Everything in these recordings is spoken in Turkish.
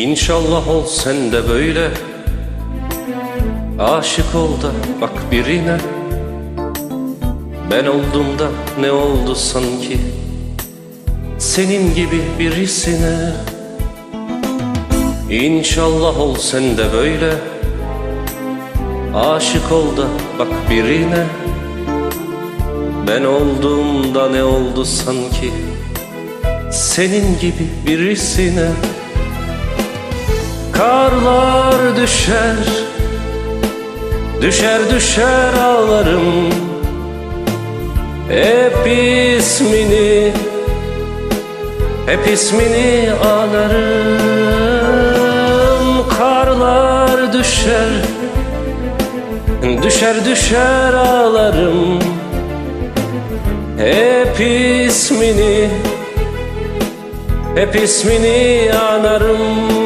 İnşallah ol sen de böyle. Aşık ol da bak birine. Ben oldum da ne oldu sanki? Senin gibi birisine. İnşallah ol sen de böyle. Aşık ol da bak birine. Ben olduğumda ne oldu sanki? Senin gibi birisine Karlar düşer Düşer düşer ağlarım. Hep ismini Hep ismini anarım Karlar düşer Düşer düşer ağlarım. Hep ismini Hep ismini anarım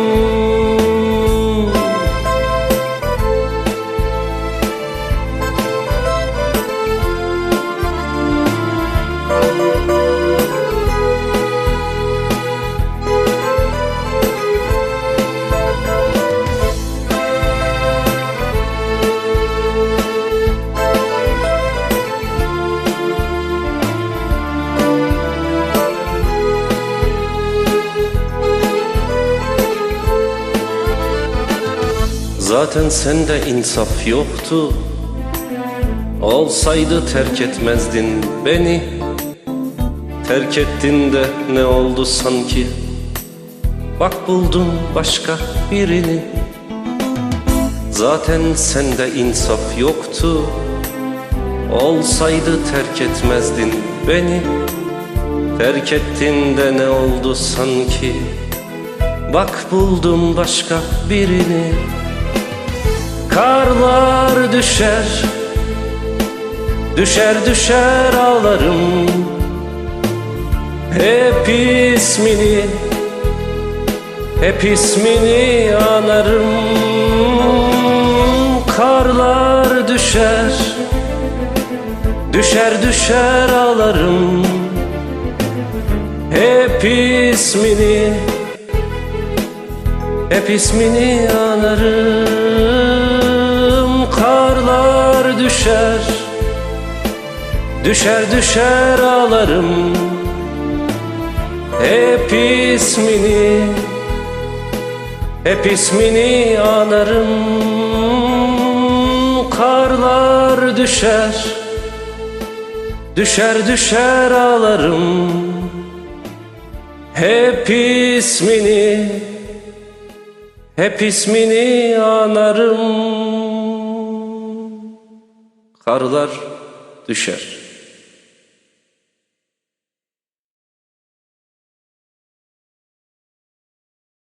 Zaten sende insaf yoktu. Olsaydı terk etmezdin beni. Terk ettin de ne oldu sanki? Bak buldun başka birini. Zaten sende insaf yoktu. Olsaydı terk etmezdin beni. Terk ettin de ne oldu sanki? Bak buldum başka birini Karlar düşer Düşer düşer ağlarım. Hep ismini Hep ismini anarım. Karlar düşer Düşer düşer ağlarım. Hep ismini Hep ismini anarım düşer Düşer düşer ağlarım. Hep ismini Hep ismini anarım. Karlar düşer Düşer düşer ağlarım. Hep ismini hep ismini anarım Karlar düşer